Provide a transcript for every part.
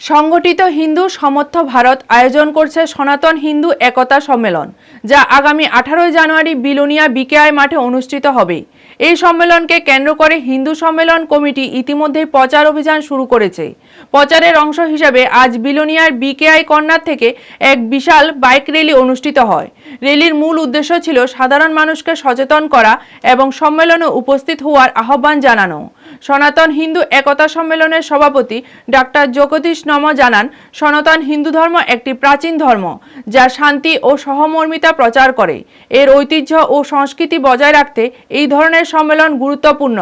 সংগঠিত হিন্দু সমর্থ ভারত আয়োজন করছে সনাতন হিন্দু একতা সম্মেলন, যা আগামী আঠারোই জানুয়ারি বিলোনিয়া বিকেআই মাঠে অনুষ্ঠিত হবে। এই সম্মেলনকে কেন্দ্র করে হিন্দু সম্মেলন কমিটি ইতিমধ্যেই প্রচার অভিযান শুরু করেছে। প্রচারের অংশ হিসেবে আজ বিলোনিয়ার বিকেআই কর্নার থেকে এক বিশাল বাইক র্যালি অনুষ্ঠিত হয়। র্যালির মূল উদ্দেশ্য ছিল সাধারণ মানুষকে সচেতন করা এবং সম্মেলনে উপস্থিত হওয়ার আহ্বান জানানো। সনাতন হিন্দু একতা সম্মেলনের সভাপতি ডাক্তার জগদীশ নম জানান, সনাতন হিন্দু ধর্ম একটি প্রাচীন ধর্ম যা শান্তি ও সহমর্মিতা প্রচার করে। এর ঐতিহ্য ও সংস্কৃতি বজায় রাখতে এই ধরনের সম্মেলন গুরুত্বপূর্ণ।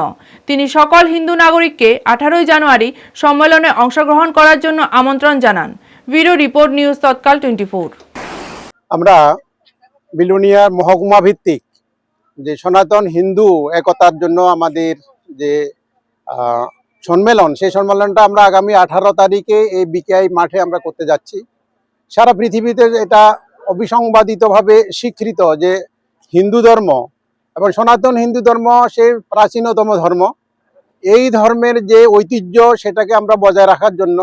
তিনি সকল হিন্দু নাগরিককে আঠারোই জানুয়ারি সম্মেলনে অংশগ্রহণ করার জন্য আমন্ত্রণ জানান। Bureau report news Tatkal twenty আমরা বিলুনিয়ার মহকুমা ভিত্তিক যে সনাতন হিন্দু একতার জন্য আমাদের যে সম্মেলন। সেই সম্মেলনটা আমরা আগামী আঠারো তারিখে এই বিকেআই মাঠে আমরা করতে যাচ্ছি। সারা পৃথিবীতে এটা অবিসংবাদিতভাবে স্বীকৃত যে হিন্দু ধর্ম এবং সনাতন হিন্দু ধর্ম, সে প্রাচীনতম ধর্ম। এই ধর্মের যে ঐতিহ্য, সেটাকে আমরা বজায় রাখার জন্য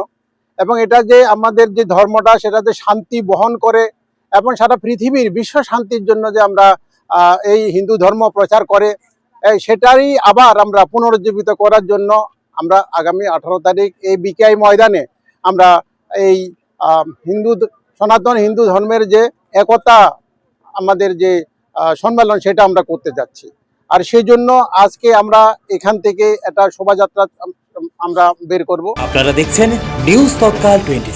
এবং এটা যে আমাদের যে ধর্মটা সেটাতে শান্তি বহন করে এবং সারা পৃথিবীর বিশ্ব শান্তির জন্য যে আমরা এই হিন্দু ধর্ম প্রচার করে সেটারই আবার আমরা পুনরুজ্জীবিত করার জন্য আমরা আগামী আঠারো তারিখ এই বিকেআই ময়দানে আমরা এই হিন্দু সনাতন হিন্দু ধর্মের যে একতা, আমাদের যে সম্মেলন সেটা আমরা করতে যাচ্ছি। আর সেই জন্য আজকে আমরা এখান থেকে একটা শোভাযাত্রা আমরা বের করব। আপনারা দেখছেন নিউজ তৎকাল টোয়েন্টি